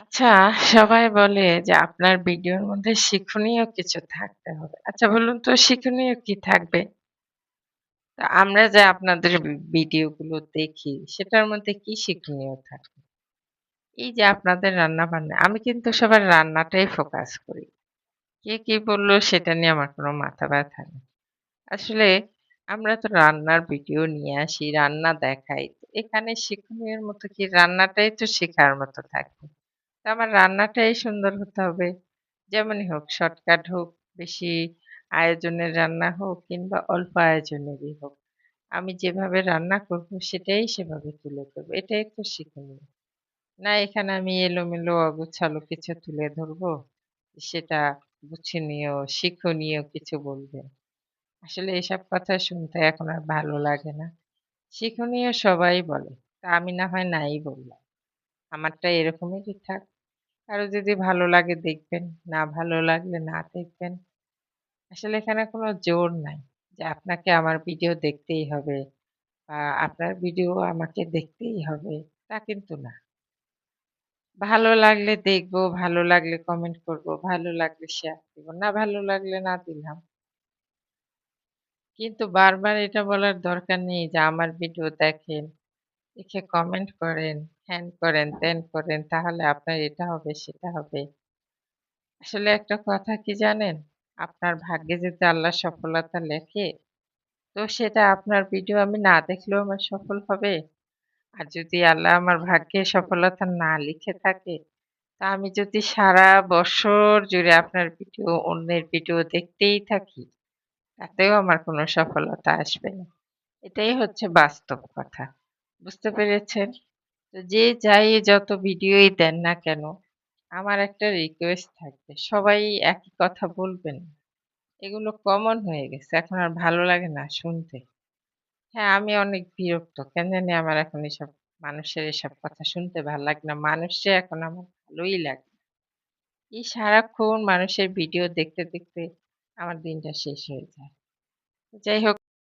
আচ্ছা, সবাই বলে যে আপনার ভিডিওর মধ্যে শিক্ষণীয় কিছু থাকতে হবে। আচ্ছা বলুন তো শিক্ষণীয় কি থাকবে? আমরা যে আপনাদের ভি ভিডিওগুলো দেখি সেটার মধ্যে কি শিক্ষণীয় থাকে? এই যে আপনাদের রান্না-বান্না, আমি কিন্তু সবার রান্নাটাই ফোকাস করি। কে কি বলল সেটা নিয়ে আমার কোনো মাথা ব্যাথা নেই। আসলে আমরা তো রান্নার ভিডিও নিয়ে আসি, রান্না দেখাই। এখানে শিক্ষণীয়র মতো কি রান্নাটাই তো শেখার মতো থাকবে। আমার রান্নাটাই সুন্দর হতে হবে। যেমনই হোক শর্টকাট হোক, বেশি আয়োজনের রান্না হোক কিংবা অল্প আয়োজনেরই হোক। আমি যেভাবে রান্না করব সেটাই সেভাবে তুলে ধরব। এটাই তো শিক্ষণীয়। না এখানে আমি এলোমেলো অগোছালো কিছু তুলে ধরব, সেটা বুঝনীয়, শিক্ষণীয় কিছু বলবে। আসলে এসব কথা শুনতে এখন আর ভালো লাগে না। শিক্ষণীয় সবাই বলে। তা আমি না হয় নাই বললাম। আমারটা এরকমেরই থাক। কারও যদি ভালো লাগে দেখবেন, না ভালো লাগলে না দেখবেন। আসলে এখানে কোনো জোর নাই যে আপনাকে আমার ভিডিও দেখতেই হবে বা আপনার ভিডিও আমাকে দেখতেই হবে, তা কিন্তু না। ভালো লাগলে দেখব, ভালো লাগলে কমেন্ট করব, ভালো লাগলে শেয়ার দিব, না ভালো লাগলে না দিলাম। কিন্তু বারবার এটা বলার দরকার নেই যে আমার ভিডিও দেখেন, দেখে কমেন্ট করেন, হ্যান করেন, ত্যান করেন, তাহলে আপনার এটা হবে, সেটা হবে। আসলে একটা কথা কি জানেন? আপনার ভাগ্যে যদি আল্লাহ সফলতা লেখে, তো সেটা আপনার ভিডিও আমি না দেখলেও আমার সফল হবে। আর যদি আল্লাহ আমার ভাগ্যে সফলতা না লিখে থাকে, তা আমি যদি সারা বছর জুড়ে আপনার ভিডিও, অন্যের ভিডিও দেখতেই থাকি, তাতেও আমার কোনো সফলতা আসবে না। এটাই হচ্ছে বাস্তব কথা। বুঝতে পেরেছেন? যে যাই যত ভিডিওই দেন না কেন, আমার একটা রিকোয়েস্ট থাকবে। সবাই একই কথা বলবেন এগুলো কমন হয়ে গেছে। এখন আর ভালো লাগে না শুনতে। হ্যাঁ, আমি অনেক বিরক্ত। কেন জানি আমার এখন এসব মানুষের এসব কথা শুনতে ভালো লাগে না। মানুষরে এখন আমার ভালোই লাগে এই সারাক্ষণ মানুষের ভিডিও দেখতে, দেখতে আমার দিনটা শেষ হয়ে যায়। যাই হোক